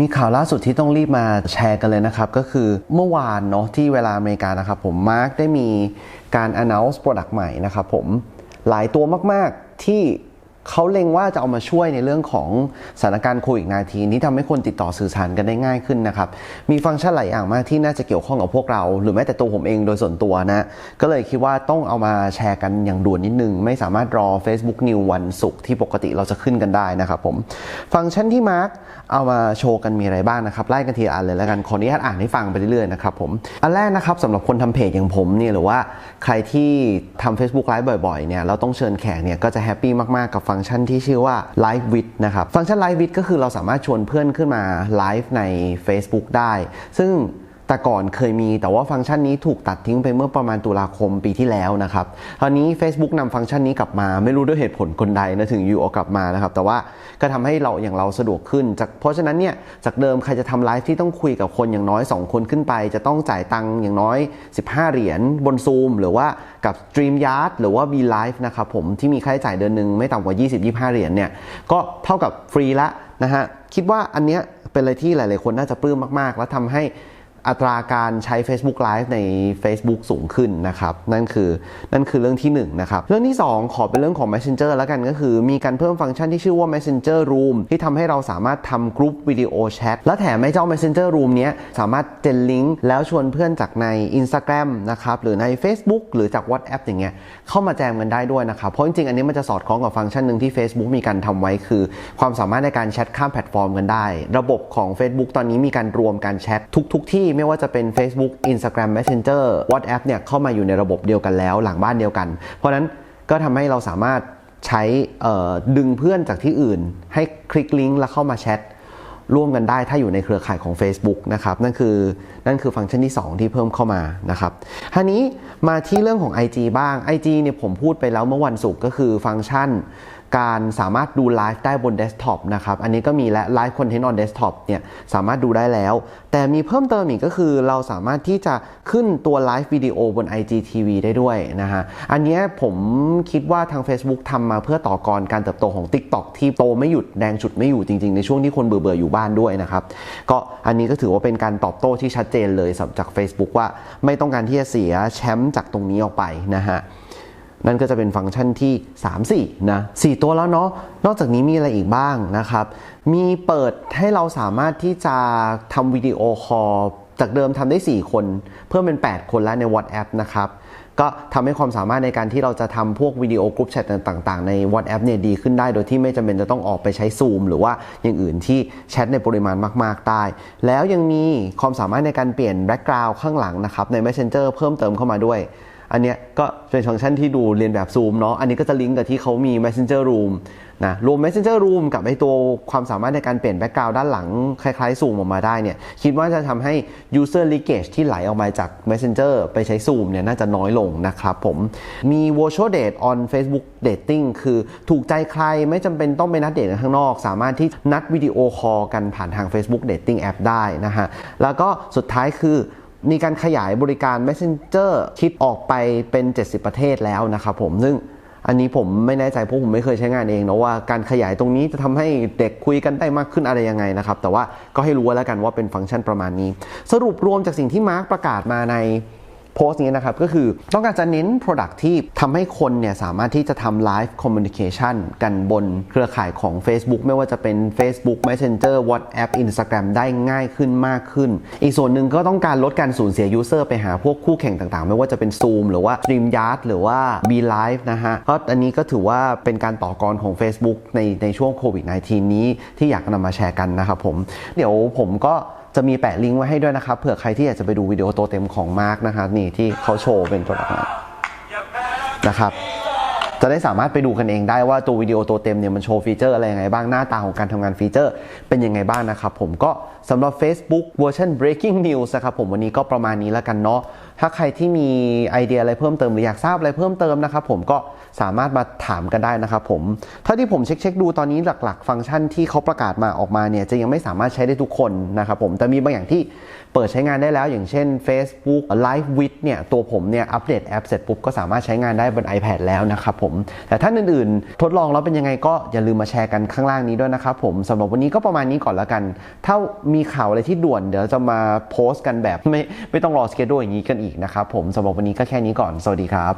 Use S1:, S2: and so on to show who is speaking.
S1: มีข่าวล่าสุดที่ต้องรีบมาแชร์กันเลยนะครับ ก็คือเมื่อวานเนาะที่เวลาอเมริกานะครับผมมาร์กได้มีการ announce product ใหม่นะครับผมหลายตัวมาก ๆ ที่ เขาเล็งว่าจะเอามาช่วยในเรื่องของสถานการณ์โควิด -19 ที่ทำให้คนติดต่อสื่อสารกันได้ง่ายขึ้นนะครับ มีฟังก์ชันหลายอย่างมากที่น่าจะเกี่ยวข้องกับพวกเรา หรือแม้แต่ตัวผมเองโดยส่วนตัวนะ ก็เลยคิดว่าต้องเอามาแชร์กันอย่างด่วนนิดนึง ไม่สามารถรอ Facebook New วันศุกร์ที่ปกติเราจะขึ้นกันได้นะครับผม ฟังก์ชันที่มาร์กเอามาโชว์กันมีอะไรบ้างนะครับไล่กันทีละอันเลยแล้วกันขออนุญาตอ่านให้ฟังไปเรื่อยๆนะครับผมอันแรกนะครับสำหรับคนทำเพจอย่างผมเนี่ยหรือว่าใครที่ทำ Facebook Live บ่อยๆเนี่ยเราต้องเชิญแขกเนี่ยก็จะแฮปปี้มากๆกับฟังก์ชันที่ชื่อว่า Live with นะครับ ฟังก์ชัน Live with ก็คือเราสามารถชวนเพื่อนขึ้นมาไลฟ์ใน Facebook ได้ ซึ่ง แต่ก่อนเคยมีแต่ว่าฟังก์ชันนี้ถูกตัดทิ้งไปเมื่อประมาณตุลาคมปีที่แล้วนะครับตอนนี้ Facebook นำฟังก์ชันนี้กลับมาไม่รู้ด้วยเหตุผลคนใดนะถึงอยู่เอากลับมานะครับแต่ว่าก็ทำให้เราอย่างเราสะดวกขึ้นจากเพราะฉะนั้นเนี่ยจากเดิมใครจะทำไลฟ์ที่ต้องคุยกับคนอย่างน้อย 2 คนขึ้นไป จะต้องจ่ายตังค์อย่างน้อย 15 เหรียญบนซูมหรือว่ากับ StreamYard หรือว่า V Live นะครับผมที่มีค่าใช้จ่ายเดือนหนึ่งไม่ต่ำกว่า 20-25 เหรียญเนี่ยก็เท่ากับฟรีละนะฮะคิดว่าอันเนี้ยเป็นอะไรที่หลาย ๆ คนน่าจะปลื้มมาก ๆ แล้วทำให้ อัตราการใช้ Facebook Live ใน Facebook สูงขึ้นนะครับ นั่นคือนั่นคือเรื่องที่1นนะครับ เรื่องที่ 2 ขอเป็นเรื่องของ Messenger แล้วกันก็คือ มีการเพิ่มฟังก์ชันที่ชื่อว่า Messenger Room ที่ทำให้เราสามารถทำกรุ๊ปวิดีโอแชทและแถมให้เจ้า Messenger Room เนี้ยสามารถเจนลิงก์แล้วชวนเพื่อนจากใน Instagram นะครับหรือใน Facebook หรือจาก WhatsApp อย่างเงี้ยเข้ามาแจมกันได้ด้วยนะครับ เพราะจริงๆอันนี้มันจะสอดคล้องกับฟังก์ชันหนึ่งที่ Facebook มีการทำไว้คือ ความสามารถในการแชทข้ามแพลตฟอร์มกันได้ ระบบของ Facebook ตอนนี้มีการรวมการแชททุก ๆ ที่ไม่ว่าจะเป็น Facebook Instagram Messenger WhatsApp เนี่ยเข้ามาอยู่ในระบบเดียวกันแล้วหลังบ้านเดียวกัน เพราะนั้นก็ทำให้เราสามารถใช้ดึงเพื่อนจากที่อื่น ให้คลิกลิงก์แล้วเข้ามาแชทร่วมกันได้ถ้าอยู่ในเครือข่ายของ Facebook นะครับนั่นคือนั่นคือฟังก์ชันที่ 2 ที่เพิ่มเข้ามานะครับทีนี้มาที่เรื่องของ IG บ้าง IG เนี่ยผมพูดไปแล้วเมื่อวันศุกร์ก็คือฟังก์ชัน การสามารถดูไลฟ์ได้บนเดสก์ท็อปนะครับ อันนี้ก็มีและไลฟ์คอนเทนต์ออนเดสก์ท็อปเนี่ยสามารถดูได้แล้ว แต่มีเพิ่มเติมอีกก็คือเราสามารถที่จะขึ้นตัวไลฟ์วิดีโอบน IGTV ได้ด้วยนะฮะ อันนี้ผมคิดว่าทาง Facebook ทำมาเพื่อต่อกรการเติบโตของ TikTok ที่โตไม่หยุดแดงฉุดไม่อยู่จริงๆ ในช่วงที่คนเบื่อๆอยู่บ้านด้วยนะครับ ก็อันนี้ก็ถือว่าเป็นการตอบโต้ที่ชัดเจนเลยสำหรับจาก Facebook ว่าไม่ต้องการที่จะเสียแชมป์จากตรงนี้ออกไปนะฮะ นั่นก็จะเป็นฟังก์ชันที่ 3 4นะ4ตัวแล้วเนาะนอกจากนี้มีอะไรอีกบ้างนะครับ มีเปิดให้เราสามารถที่จะทำวิดีโอคอลจากเดิมทำได้ 4 คน เพิ่มเป็น 8 คนแล้วใน WhatsApp นะครับก็ทำให้ความสามารถในการที่เราจะทำพวกวิดีโอกรุ๊ปแชทต่างๆ ใน WhatsApp เนี่ยดีขึ้นได้ โดยที่ไม่จำเป็นจะต้องออกไปใช้ Zoom หรือว่าอย่างอื่นที่แชทในปริมาณมากๆได้ แล้วยังมีความสามารถในการเปลี่ยนแบ็กกราวด์ข้างหลังนะครับใน Messenger เพิ่มเติมเข้ามาด้วย อันเนี้ยก็เป็นฟังก์ชันที่ดูเรียนแบบ Zoom เนาะ อันนี้ก็จะลิงก์กับที่เขามี Messenger Room นะ รวม Messenger Room กับไอตัวความสามารถในการเปลี่ยนแบ็กกราวด์ด้านหลัง คล้ายๆ Zoom ออกมาได้เนี่ย คิดว่าจะทำให้ user leakage ที่ไหลออกมาจาก Messenger ไปใช้ Zoom เนี่ยน่าจะน้อยลงนะครับผม มี virtual date on Facebook dating คือถูกใจใครไม่จำเป็นต้องไปนัดเดทกันข้างนอก สามารถที่นัดวิดีโอคอลกันผ่านทาง Facebook dating app ได้นะฮะ แล้วก็สุดท้ายคือ มีการขยายบริการ Messenger คิดออกไปเป็น 70 ประเทศแล้วนะครับผมซึ่งอันนี้ผมไม่แน่ใจเพราะผมไม่เคยใช้งานเองนะว่าการขยายตรงนี้จะทำให้เด็กคุยกันได้มากขึ้นอะไรยังไงนะครับแต่ว่าก็ให้รู้แล้วกันว่าเป็นฟังก์ชันประมาณนี้ สรุปรวมจากสิ่งที่มาร์กประกาศมาใน โพสต์นี้นะครับ ก็คือต้องการจะเน้น Product ที่ทำให้คนเนี่ยสามารถที่จะทำ Live Communication กันบนเครือข่ายของ Facebook ไม่ว่าจะเป็น Facebook Messenger WhatsApp Instagram ได้ง่ายขึ้นมากขึ้น อีกส่วนหนึ่งก็ต้องการลดการสูญเสีย User ไปหาพวกคู่แข่งต่างๆ ไม่ว่าจะเป็น Zoom หรือว่า StreamYard หรือว่า B Live นะฮะเพราะอันนี้ก็ถือว่าเป็นการต่อกรของ Facebook ในในช่วงโควิด -19 นี้ที่อยากนำมาแชร์กันนะครับผม เดี๋ยวผมก็ จะมีแปะลิงก์ไว้ให้ด้วยนะครับเผื่อใครที่อยากจะไปดูวิดีโอตัวเต็มของมาร์กนะครับนี่ที่เขาโชว์เป็นตัวอย่างนะครับจะได้สามารถไปดูกันเองได้ว่าตัววิดีโอตัวเต็มเนี่ยมันโชว์ฟีเจอร์อะไรยังไงบ้างหน้าตาของการทำงานฟีเจอร์เป็นยังไงบ้างนะครับผมก็สำหรับ Facebook เวอร์ชัน breaking news นะครับผมวันนี้ก็ประมาณนี้แล้วกันเนาะ ถ้าใครที่มีไอเดียอะไรเพิ่มเติมหรืออยากทราบอะไรเพิ่มเติมนะครับผมก็สามารถมาถามกันได้นะครับผมเท่าที่ผมเช็คๆดูตอนนี้หลัก ๆ ฟังก์ชันที่เขาประกาศมาออกมาเนี่ยจะยังไม่สามารถใช้ได้ทุกคนนะครับผมแต่มีบางอย่างที่เปิดใช้งานได้แล้ว อย่างเช่น Facebook Live with เนี่ยตัวผมเนี่ยอัปเดตแอปเสร็จปุ๊บก็สามารถใช้งานได้บน iPad แล้วนะครับผมแต่ท่านอื่นๆ ทดลองแล้วเป็นยังไงก็อย่าลืมมาแชร์กันข้างล่างนี้ด้วยนะครับผมสำหรับวันนี้ก็ประมาณนี้ก่อนล้วกัน ถ้ามีข่าวอะไรที่ด่วนเดี๋ยวจะมาโพสต์กันแบบไม่ไม่ต้องรอสเกด้วยอย่างนี้กันอีกนะครับผมสำหรับวันนี้ก็แค่นี้ก่อน สวัสดีครับ